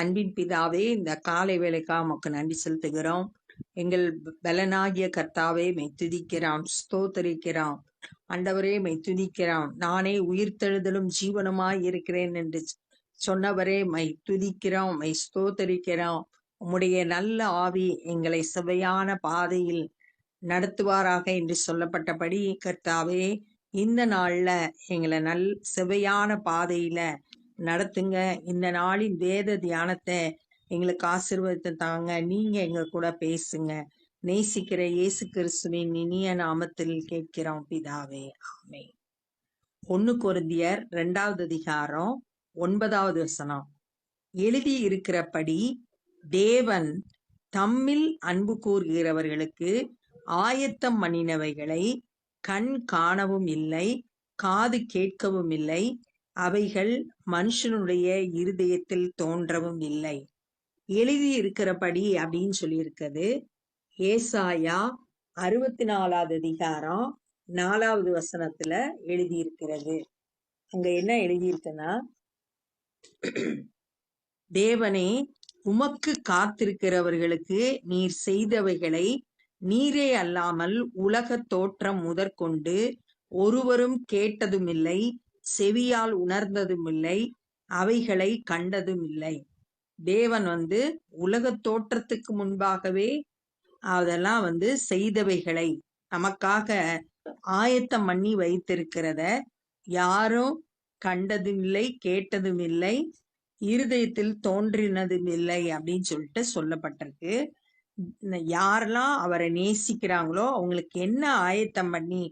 அன்பின் பிதாவே இந்த காலை வேலைக்காக உமக்கு நன்றி செலுத்துகிறோம். எங்கள் பலனாகிய கர்த்தாவே மெய் துதிக்கிறோம். ஸ்தோத்தரிக்கிறோம். அண்டவரே மெய் துதிக்கிறோம். நானே உயிர்த்தெழுதலும் ஜீவனமாய் இருக்கிறேன் என்று சொன்னவரே மை துதிக்கிறோம் மை ஸ்தோத்தரிக்கிறோம். உம்முடைய நல்ல ஆவி எங்களை செவையான பாதையில் நடத்துவாராக என்று சொல்லப்பட்டபடி கர்த்தாவே இந்த நாள்ல எங்களை நல் செவையான பாதையில நடத்துங்க. இந்த நாளின் வேத தியானத்தை எங்களுக்கு ஆசீர்வாதத்தை தாங்க. நீங்க எங்க கூட பேசுங்க. நேசிக்கிற இயேசு கிறிஸ்துவின் இனிய நாமத்தில் கேட்கிறோம். பிதாவே ஆமே ஒன்னு குருந்தியர் ரெண்டாவது அதிகாரம் ஒன்பதாவது வசனம். எழுதி இருக்கிறபடி தேவன் தம்மில் அன்பு கூறுகிறவர்களுக்கு ஆயத்தம் பண்ணினவைகளை கண் காணவும் இல்லை காது கேட்கவும் இல்லை அவைகள் மனுஷனுடைய இருதயத்தில் தோன்றவும் இல்லை. எழுதி இருக்கிறபடி அப்படின்னு சொல்லியிருக்கிறது. ஏசாயா அறுபத்தி நாலாவது அதிகாரம் நாலாவது வசனத்துல எழுதியிருக்கிறது. அங்க என்ன எழுதியிருக்குன்னா தேவனே உமக்கு காத்திருக்கிறவர்களுக்கு நீர் செய்தவைகளை நீரே அல்லாமல் உலக தோற்றம் முதற்கொண்டு ஒருவரும் கேட்டதுமில்லை. செவியால் உணர்ந்ததும் இல்லை அவைகளை கண்டதும் இல்லை தேவன் வந்து உலக தோற்றத்துக்கு முன்பாகவே அதெல்லாம் வந்து செய்தவைகளை நமக்காக ஆயத்தம் பண்ணி வைத்திருக்கிறத யாரும் கண்டதும் இல்லை கேட்டதும் இல்லை இருதயத்தில் தோன்றினதும் இல்லை அப்படின்னு சொல்லிட்டு சொல்லப்பட்டிருக்கு. யாரெல்லாம் அவரை நேசிக்கிறாங்களோ அவங்களுக்கு என்ன ஆயத்தம் பண்ணி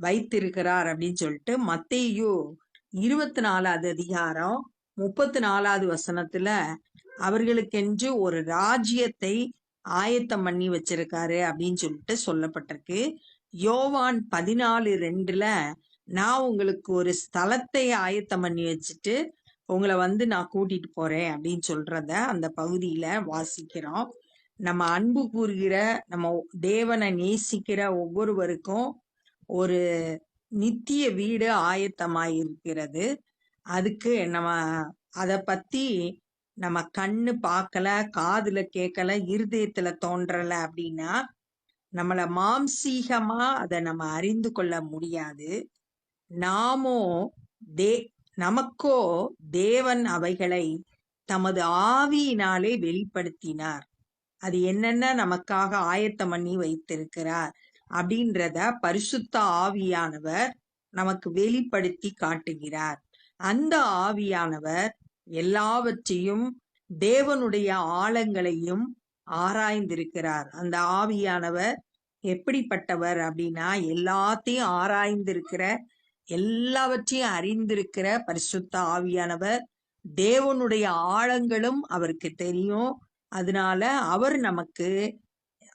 வைத்திருக்கிறார் அப்படின்னு சொல்லிட்டு மத்தேயு இருபத்தி நாலாவது அதிகாரம் முப்பத்தி நாலாவது வசனத்துல அவர்களுக்கென்று ஒரு ராஜ்யத்தை ஆயத்தம் பண்ணி வச்சிருக்காரு அப்படின்னு சொல்லிட்டு சொல்லப்பட்டிருக்கு. யோவான் பதினாலு ரெண்டுல நான் உங்களுக்கு ஒரு ஸ்தலத்தை ஆயத்தம் பண்ணி வச்சுட்டு உங்களை வந்து நான் கூட்டிட்டு போறேன் அப்படின்னு சொல்றத அந்த பகுதியில வாசிக்கிறோம். நம்ம அன்பு கூறுகிற நம்ம தேவனை நேசிக்கிற ஒவ்வொருவருக்கும் ஒரு நித்திய வீடு ஆயத்தமாயிருக்கிறது. அதுக்கு நம்ம அதை பத்தி நம்ம கண்ணு பார்க்கல காதுல கேட்கல இருதயத்துல தோன்றல அப்படின்னா நம்மள மாம்சீகமா அதை நம்ம அறிந்து கொள்ள முடியாது. நாமோ தே நமக்கோ தேவன் அவைகளை தமது ஆவியினாலே வெளிப்படுத்தினார். அது என்னென்ன நமக்காக ஆயத்தம் பண்ணி வைத்திருக்கிறார்? அப்படின்றத பரிசுத்த ஆவியானவர் நமக்கு வெளிப்படுத்தி காட்டுகிறார். அந்த ஆவியானவர் எல்லாவற்றையும் தேவனுடைய ஆழங்களையும் ஆராய்ந்திருக்கிறார். அந்த ஆவியானவர் எப்படிப்பட்டவர் அப்படின்னா எல்லாத்தையும் ஆராய்ந்திருக்கிற எல்லாவற்றையும் அறிந்திருக்கிற பரிசுத்த ஆவியானவர் தேவனுடைய ஆழங்களும் அவருக்கு தெரியும். அதனால அவர் நமக்கு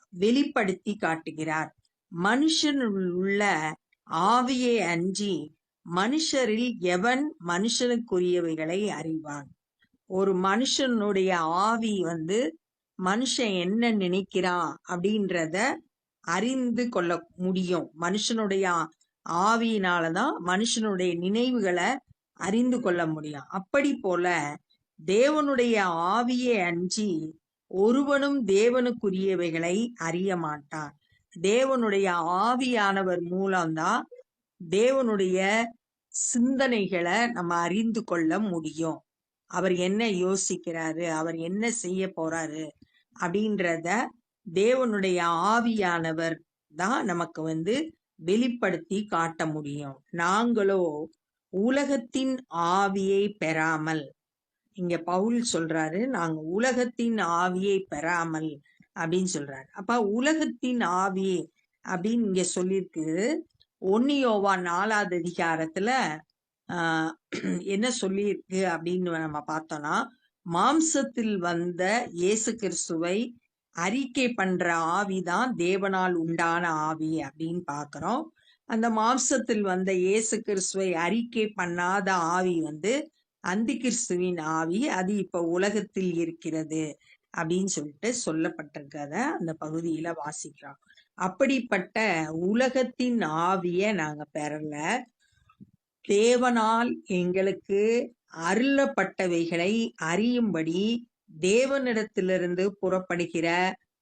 வெளிப்படுத்தி காட்டுகிறார். மனுஷனுள் உள்ள ஆவியை அன்றி மனுஷரில் எவன் மனுஷனுக்குரியவைகளை அறிவான்? ஒரு மனுஷனுடைய ஆவி வந்து மனுஷன் என்ன நினைக்கிறான் அப்படின்றத அறிந்து கொள்ள முடியும். மனுஷனுடைய ஆவியினாலதான் மனுஷனுடைய நினைவுகளை அறிந்து கொள்ள முடியும். அப்படி போல தேவனுடைய ஆவியை அன்றி ஒருவனும் தேவனுக்குரியவைகளை அறிய மாட்டான். தேவனுடைய ஆவியானவர் மூலம்தான் தேவனுடைய சிந்தனைகளை நம்ம அறிந்து கொள்ள முடியும். அவர் என்ன யோசிக்கிறாரு? அவர் என்ன செய்ய போறாரு? அப்படின்றத தேவனுடைய ஆவியானவர் தான் நமக்கு வந்து வெளிப்படுத்தி காட்ட முடியும். நாங்களோ உலகத்தின் ஆவியை பெறாமல் இங்க பவுல் சொல்றாரு நாங்க உலகத்தின் ஆவியை பெறாமல் அப்படின்னு சொல்றாரு. அப்ப உலகத்தின் ஆவி அப்படின்னு இங்க சொல்லியிருக்கு. ஒன்னியோவா நாலாவது அதிகாரத்துல ஆஹ் என்ன சொல்லியிருக்கு அப்படின்னு நம்ம பார்த்தோம்னா மாம்சத்தில் வந்த இயேசு கிறிஸ்துவை அறிக்கை பண்ற ஆவிதான் தேவனால் உண்டான ஆவி அப்படின்னு பாக்குறோம் அந்த மாம்சத்தில் வந்த இயேசு கிறிஸ்துவை அறிக்கை பண்ணாத ஆவி வந்து அந்தி கிறிஸ்துவின் ஆவி. அது இப்ப உலகத்தில் இருக்கிறது. அப்படின்னு சொல்லிட்டு சொல்லப்பட்டிருக்கத அந்த பகுதியில வாசிக்கிறோம். அப்படிப்பட்ட உலகத்தின் ஆவிய நாங்க பெறல. தேவனால் எங்களுக்கு அருளப்பட்டவைகளை அறியும்படி தேவனிடத்திலிருந்து புறப்படுகிற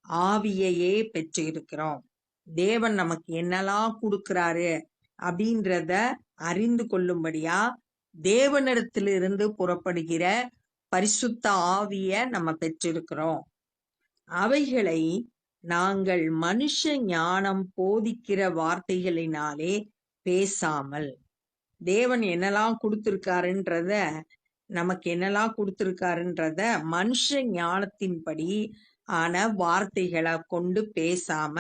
ஆவியையே பெற்றிருக்கிறோம். தேவன் நமக்கு என்னெல்லாம் கொடுக்கிறாரு அப்படின்றத அறிந்து கொள்ளும்படியா தேவனிடத்திலிருந்து புறப்படுகிற பரிசுத்த ஆவிய நம்ம பெற்றிருக்கிறோம். அவைகளை நாங்கள் மனுஷ ஞானம் போதிக்கிற வார்த்தைகளினாலே பேசாமல். தேவன் என்னெல்லாம் கொடுத்திருக்காருன்றத நமக்கு என்னெல்லாம் கொடுத்திருக்காருன்றத மனுஷ ஞானத்தின்படி ஆன வார்த்தைகளை கொண்டு பேசாம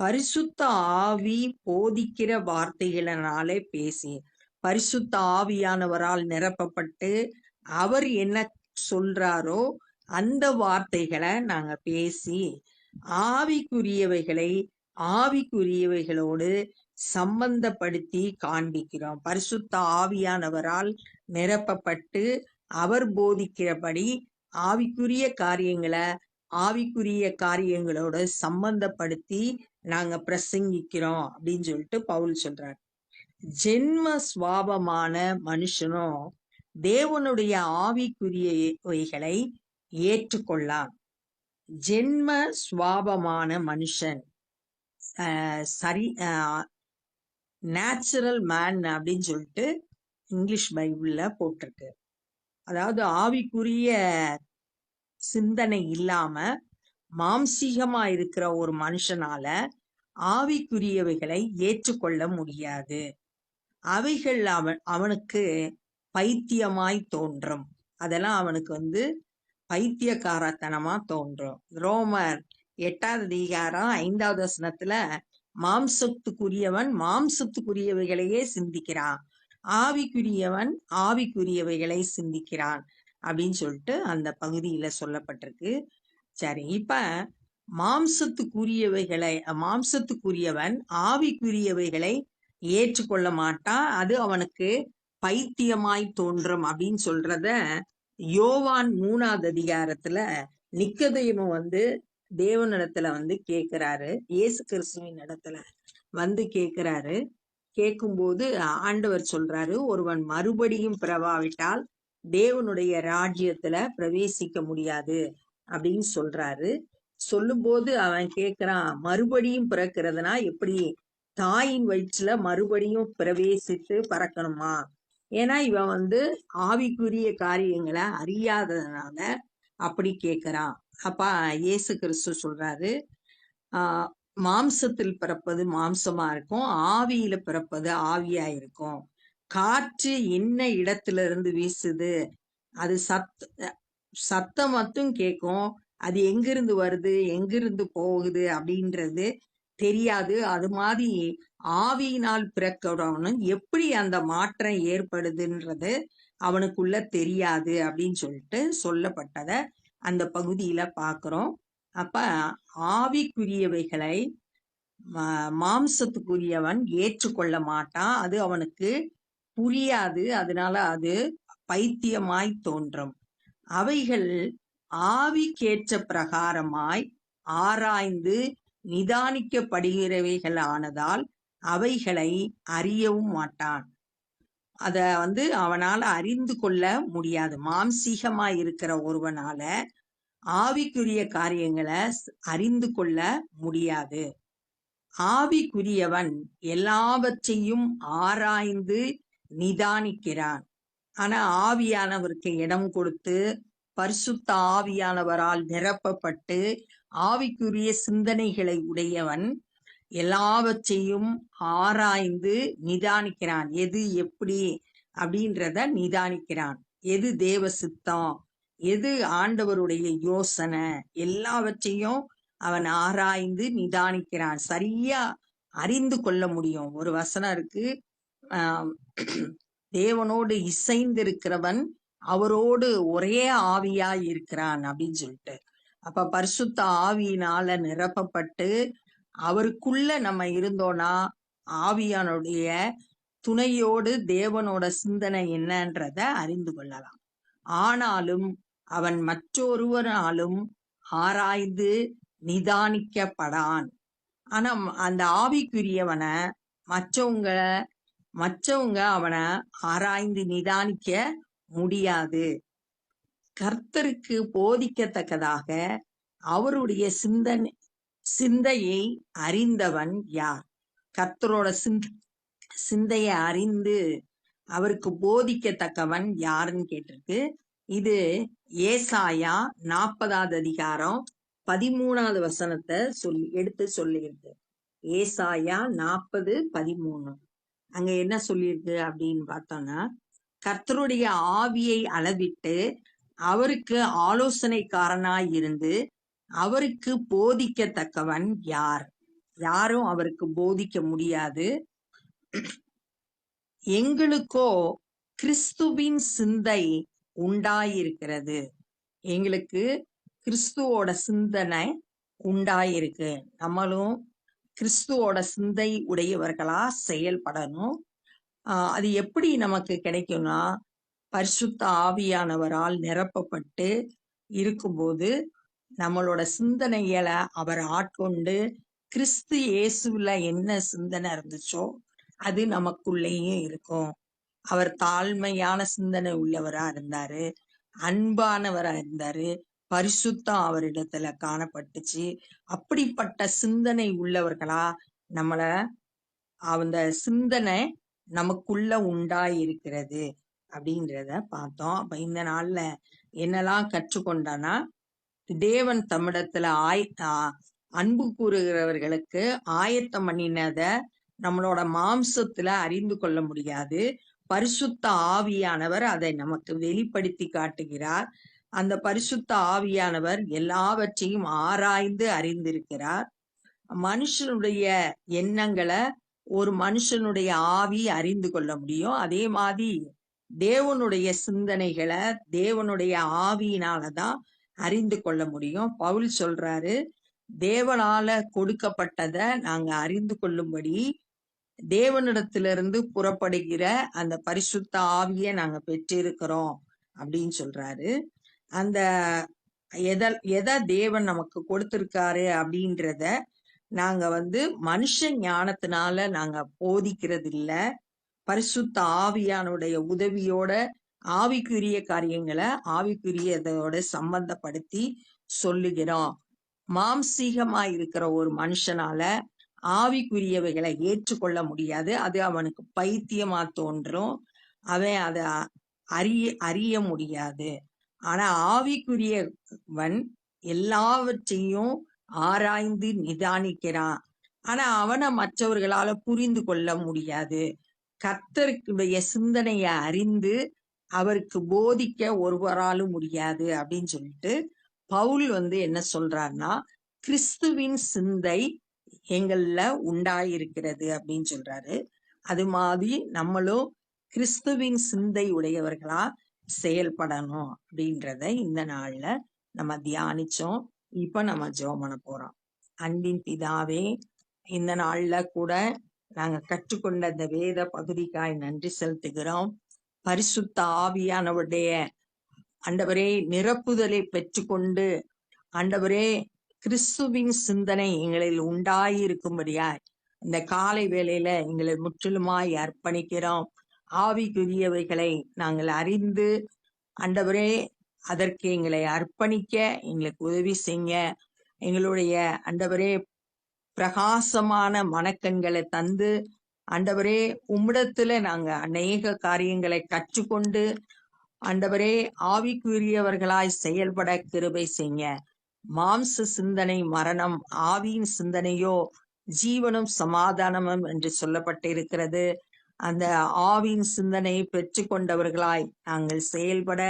பரிசுத்த ஆவி போதிக்கிற வார்த்தைகளினாலே பேசி பரிசுத்த ஆவியானவரால் நிரப்பப்பட்டு அவர் என்ன சொல்றாரோ அந்த வார்த்தைகளை நாங்க பேசி ஆவிக்குரியவைகளை ஆவிக்குரியவைகளோடு சம்பந்தப்படுத்தி காண்பிக்கிறோம். பரிசுத்த ஆவியானவரால் நிரப்பப்பட்டு அவர் போதிக்கிறபடி ஆவிக்குரிய காரியங்களை ஆவிக்குரிய காரியங்களோட சம்பந்தப்படுத்தி நாங்க பிரசங்கிக்கிறோம் அப்படின்னு சொல்லிட்டு பவுல் சொல்றார். ஜென்ம சுவாபமான மனுஷனும் தேவனுடைய ஆவிக்குரியவைகளை ஏற்றுக்கொள்ளான். ஜென்ம சுவாபமான மனுஷன். அஹ் சரி நேச்சுரல் மேன் அப்படின்னு சொல்லிட்டு இங்கிலீஷ் பைபிள்ல போட்டிருக்கு. அதாவது ஆவிக்குரிய சிந்தனை இல்லாம மாம்சீகமா இருக்கிற ஒரு மனுஷனால ஆவிக்குரியவைகளை ஏற்றுக்கொள்ள முடியாது. அவைகள் அவன் அவனுக்கு பைத்தியமாய் தோன்றும். அதெல்லாம் அவனுக்கு வந்து பைத்தியக்காரத்தனமா தோன்றும். ரோமர் எட்டாவது அதிகாரம் ஐந்தாவது வசனத்துல மாம்சத்துக்குரியவன் மாம்சத்துக்குரியவைகளையே சிந்திக்கிறான். ஆவிக்குரியவன் ஆவிக்குரியவைகளை சிந்திக்கிறான் அப்படின்னு சொல்லிட்டு அந்த பகுதியில சொல்லப்பட்டிருக்கு. சரி இப்ப மாம்சத்துக்குரியவைகளை மாம்சத்துக்குரியவன் ஆவிக்குரியவைகளை ஏற்றுக்கொள்ள மாட்டான். அது அவனுக்கு பைத்தியமாய் தோன்றும் அப்படின்னு சொல்றத யோவான் மூணாவது அதிகாரத்துல நிக்கதையும் வந்து தேவனிடத்துல வந்து கேக்குறாரு. இயேசு கிறிஸ்துவின் இடத்துல வந்து கேக்குறாரு. கேட்கும்போது ஆண்டவர் சொல்றாரு ஒருவன் மறுபடியும் பிறவாவிட்டால் தேவனுடைய ராஜ்யத்துல பிரவேசிக்க முடியாது அப்படின்னு சொல்றாரு. சொல்லும்போது அவன் கேக்குறான் மறுபடியும் பிறக்கிறதுனா எப்படி? தாயின் வயிற்றுல மறுபடியும் பிரவேசித்து பறக்கணுமா? ஏன்னா இவன் வந்து ஆவிக்குரிய காரியங்களை அறியாததுனால அப்படி கேட்குறான் அப்பா இயேசு கிறிஸ்து சொல்றாரு ஆஹ் மாம்சத்தில் பிறப்பது மாம்சமா இருக்கும் ஆவியில பிறப்பது ஆவியா இருக்கும். காற்று என்ன இடத்துல இருந்து வீசுது? அது சத் சத்தம் மட்டும் கேட்கும் அது எங்கிருந்து வருது? எங்கிருந்து போகுது? அப்படின்றது தெரியாது. அது மாதிரி ஆவியினால் பிறக்கிறவனும் எப்படி அந்த மாற்றம் ஏற்படுதுன்றது அவனுக்குள்ள தெரியாது அப்படின்னு சொல்லிட்டு சொல்லப்பட்டதை அந்த பகுதியில பாக்குறோம். அப்ப ஆவிக்குரியவைகளை மாம்சத்துக்குரியவன் ஏற்றுக்கொள்ள மாட்டான். அது அவனுக்கு புரியாது. அதனால அது பைத்தியமாய் தோன்றும். அவைகள் ஆவிக்கேற்ற பிரகாரமாய் ஆராய்ந்து நிதானிக்கப்படுகிறவைகள் ஆனதால் அவைகளை அறியவும் மாட்டான். அத வந்து அவனால அறிந்து கொள்ள முடியாது. மாம்சீகமாய் இருக்கிற ஒருவனால ஆவிக்குரிய காரியங்களை அறிந்து கொள்ள முடியாது. ஆவிக்குரியவன் எல்லாவற்றையும் ஆராய்ந்து நிதானிக்கிறான். ஆனா ஆவியானவருக்கு இடம் கொடுத்து பரிசுத்த ஆவியானவரால் நிரப்பப்பட்டு ஆவிக்குரிய சிந்தனைகளை உடையவன் எல்லாவற்றையும் ஆராய்ந்து நிதானிக்கிறான். எது எப்படி அப்படின்றத நிதானிக்கிறான். எது தேவ சித்தம் எது ஆண்டவருடைய யோசனை? எல்லாவற்றையும் அவன் ஆராய்ந்து நிதானிக்கிறான். சரியா அறிந்து கொள்ள முடியும். ஒரு வசனம் இருக்கு. ஆஹ் தேவனோடு இசைந்திருக்கிறவன் அவரோடு ஒரே ஆவியா இருக்கிறான் அப்படின்னு சொல்லிட்டு. அப்ப பரிசுத்த ஆவியினால நிரப்பப்பட்டு அவருக்குள்ள நம்ம இருந்தோம்னா ஆவியானுடைய துணையோடு தேவனோட சிந்தனை என்னன்றத அறிந்து கொள்ளலாம். ஆனாலும் அவன் மற்றொருவராலும் ஆராய்ந்து நிதானிக்கப்படான். ஆனா அந்த ஆவிக்குரியவனை மற்றவங்க மற்றவங்க அவனை ஆராய்ந்து நிதானிக்க முடியாது. கர்த்தருக்கு போதிக்கத்தக்கதாக அவருடைய சிந்தனை சிந்தையை அறிந்தவன் யார்? கர்த்தரோட சிந்த சிந்தையை அறிந்து அவருக்கு போதிக்கத்தக்கவன் யாருன்னு கேட்டிருக்கு. இது ஏசாயா நாற்பதாவது அதிகாரம் பதிமூணாவது வசனத்தை சொல்லி எடுத்து சொல்லியிருக்கு. ஏசாயா நாற்பது பதிமூணு. அங்க என்ன சொல்லியிருக்கு அப்படின்னு பார்த்தோம்னா கர்த்தருடைய ஆவியை அளவிட்டு அவருக்கு ஆலோசனைக்காரனாய் இருந்து அவருக்கு போதிக்கத்தக்கவன் யார்? யாரும் அவருக்கு போதிக்க முடியாது. எங்களுக்கோ கிறிஸ்துவின் சிந்தை உண்டாயிருக்கிறது. எங்களுக்கு கிறிஸ்துவோட சிந்தனை உண்டாயிருக்கு. நம்மளும் கிறிஸ்துவோட சிந்தை உடையவர்களா செயல்படணும். ஆஹ் அது எப்படி நமக்கு கிடைக்கும்னா பரிசுத்த ஆவியானவரால் நிரப்பப்பட்டு இருக்கும்போது நம்மளோட சிந்தனைகளை அவர் ஆட்கொண்டு கிறிஸ்து இயேசுல என்ன சிந்தனை இருந்துச்சோ அது நமக்குள்ளேயும் இருக்கும். அவர் தாழ்மையான சிந்தனை உள்ளவரா இருந்தாரு அன்பானவரா இருந்தாரு பரிசுத்தம் அவரிடத்துல காணப்பட்டுச்சு. அப்படிப்பட்ட சிந்தனை உள்ளவர்களா நம்மள அந்த சிந்தனை நமக்குள்ள உண்டாயிருக்கிறது. அப்படின்றத பார்த்தோம். அப்ப இந்த நாள்ல என்னெல்லாம் கற்றுக்கொண்டானா தேவன் தமிழத்துல ஆய் அன்பு கூறுகிறவர்களுக்கு ஆயத்தம் பண்ணினத நம்மளோட மாம்சத்துல அறிந்து கொள்ள முடியாது. பரிசுத்த ஆவியானவர் அதை நமக்கு வெளிப்படுத்தி காட்டுகிறார். அந்த பரிசுத்த ஆவியானவர் எல்லாவற்றையும் ஆராய்ந்து அறிந்திருக்கிறார். மனுஷனுடைய எண்ணங்களை ஒரு மனுஷனுடைய ஆவி அறிந்து கொள்ள முடியும். அதே மாதிரி தேவனுடைய சிந்தனைகளை தேவனுடைய ஆவியினாலதான் அறிந்து கொள்ள முடியும். பவுல் சொல்றாரு தேவனால கொடுக்கப்பட்டத நாங்க அறிந்து கொள்ளும்படி தேவனிடத்திலிருந்து புறப்படுகிற அந்த பரிசுத்த ஆவியை நாங்க பெற்றிருக்கிறோம். அப்படின்னு சொல்றாரு. அந்த எத எதை தேவன் நமக்கு கொடுத்திருக்காரு அப்படின்றத நாங்க வந்து மனுஷ ஞானத்தினால நாங்க போதிக்கிறது இல்லை பரிசுத்த ஆவியானுடைய உதவியோட ஆவிக்குரிய காரியங்களை ஆவிக்குரியதோட சம்பந்தப்படுத்தி சொல்லுகிறோம் மாம்சீகமா இருக்கிற ஒரு மனுஷனால ஆவிக்குரியவைகளை ஏற்றுக்கொள்ள முடியாது. அது அவனுக்கு பைத்தியமா தோன்றும். அவன் அதை அறிய அறிய முடியாது. ஆனா ஆவிக்குரியவன் எல்லாவற்றையும் ஆராய்ந்து நிதானிக்கிறான். ஆனா அவனை மற்றவர்களால புரிந்து கொள்ள முடியாது. கர்த்தருக்குடைய சிந்தனையை அறிந்து அவருக்கு போதிக்க ஒருவராலும் முடியாது அப்படின்னு சொல்லிட்டு பவுல் வந்து என்ன சொல்றாருன்னா கிறிஸ்துவின் சிந்தை எங்கள்ல உண்டாயிருக்கிறது அப்படின்னு சொல்றாரு. அது மாதிரி நம்மளும் கிறிஸ்துவின் சிந்தை உடையவர்களா செயல்படணும் அப்படின்றத இந்த நாள்ல நம்ம தியானிச்சோம். இப்ப நம்ம ஜோமன பண்ண போறோம். அன்பின் பிதாவே இந்த நாள்ல கூட நாங்க கற்றுக்கொண்ட இந்த வேத பகுதிக்காய் நன்றி செலுத்துகிறோம். பரிசுத்த ஆவியானவருடைய அண்டவரே நிரப்புதலை பெற்றுக்கொண்டு அண்டவரே கிறிஸ்துவின் சிந்தனை எங்களில் உண்டாயிருக்கும்படியாய் இந்த காலை வேளையில எங்களை முற்றிலுமாய் அர்ப்பணிக்கிறோம். ஆவிக்குரியவைகளை நாங்கள் அறிந்து அண்டவரே அதற்கு எங்களை அர்ப்பணிக்க எங்களுக்கு உதவி செய்ய எங்களுடைய அண்டவரே பிரகாசமான மனக்கண்களை தந்து ஆண்டவரே உம்மிடத்துல நாங்க அநேக காரியங்களை கற்றுக்கொண்டு ஆண்டவரே ஆவிக்குரியவர்களாய் செயல்பட கிருபை செய்ய. மாம்ச சிந்தனை மரணம் ஆவியின் சிந்தனையோ ஜீவனும் சமாதானமும் என்று சொல்லப்பட்டிருக்கிறது. அந்த ஆவியின் சிந்தனையை பெற்று கொண்டவர்களாய் நாங்கள் செயல்பட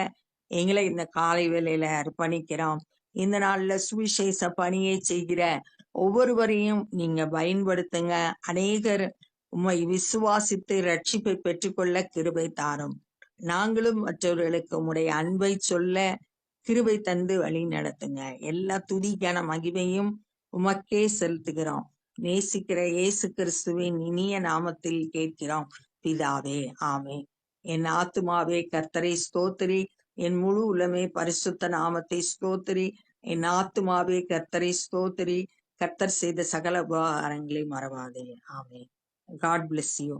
எங்களை இந்த காலை வேலையில அர்ப்பணிக்கிறோம். இந்த நாள்ல சுவிசேஷ பணியை செய்கிற ஒவ்வொருவரையும் நீங்க பயன்படுத்துங்க. அநேகர் உம்மை விசுவாசித்து ரட்சிப்பை பெற்றுக்கொள்ள கிருபை தாரும். நாங்களும் மற்றவர்களுக்கு உம்முடைய அன்பை சொல்ல கிருபை தந்து வழி நடத்துங்க. எல்லா துதிக்கான மகிமையும் உமக்கே செலுத்துகிறோம். நேசிக்கிற இயேசு கிறிஸ்துவின் இனிய நாமத்தில் கேட்கிறோம். பிதாவே ஆமே என் ஆத்துமாவே கர்த்தரை ஸ்தோத்திரி. என் முழு உலமே பரிசுத்த நாமத்தை ஸ்தோத்திரி. என் ஆத்துமாவே கர்த்தரை ஸ்தோத்திரி. கர்த்தர் செய்த சகல உபகாரங்களை மறவாதே. ஆமே காட் பிளெஸ் யூ